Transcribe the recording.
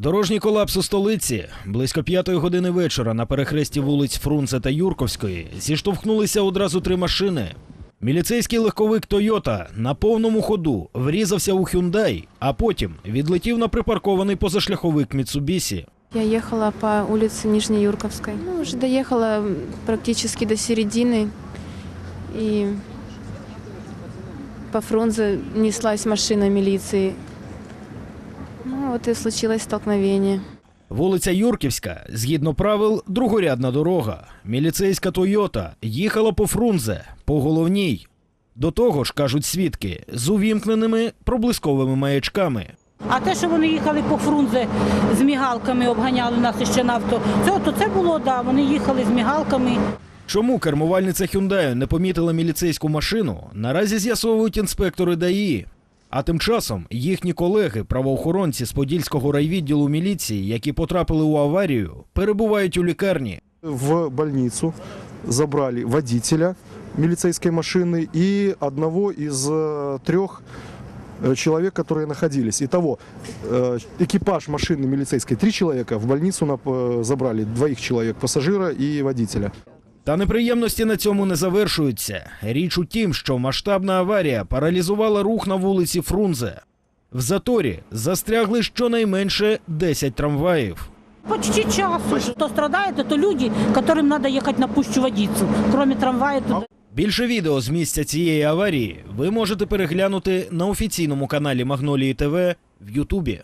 Дорожній колапс у столиці близько п'ятої години вечора на перехресті вулиць Фрунзе та Юрковської зіштовхнулися одразу три машини. Міліцейський легковик Тойота на повному ходу врізався у Hyundai, а потім відлетів на припаркований позашляховик Міцубісі. Я ехала по улице Нижнеюрковской. Ну, уже доехала м, практически до середины. И по Фрунзе неслась машина милиции. Ну, вот и случилось столкновение. Вулиця Юрківська, згідно правил, другорядна дорога. Міліцейська Тойота їхала по Фрунзе, по головній. До того ж, кажуть свідки, з увімкненими проблисковими маячками. А те, що вони їхали по Фрунзе з мігалками, обганяли нас іще на авто, це, то це було, да, вони їхали з мігалками. Чому кермувальниця Hyundai не помітила міліцейську машину, наразі з'ясовують інспектори ДАІ. А тим часом їхні колеги, правоохоронці з Подільського райвідділу міліції, які потрапили у аварію, перебувають у лікарні. В больницу забрали водителя милицейской машины и одного из э, трех э, человек, которые находились. Итого, э, экипаж машины милицейской три человека, в больницу нап- э, забрали двоих человек, пассажира и водителя. Та неприємності на цьому не завершуються. Річ у тім, що масштабна аварія паралізувала рух на вулиці Фрунзе. В заторі застрягли щонайменше 10 трамваїв. Почти часу. Хто страдає, то, люди, яким треба їхати на пущу водицю. Крім трамваю, то Більше відео з місця цієї аварії ви можете переглянути на офіційному каналі Магнолії ТВ в Ютубі.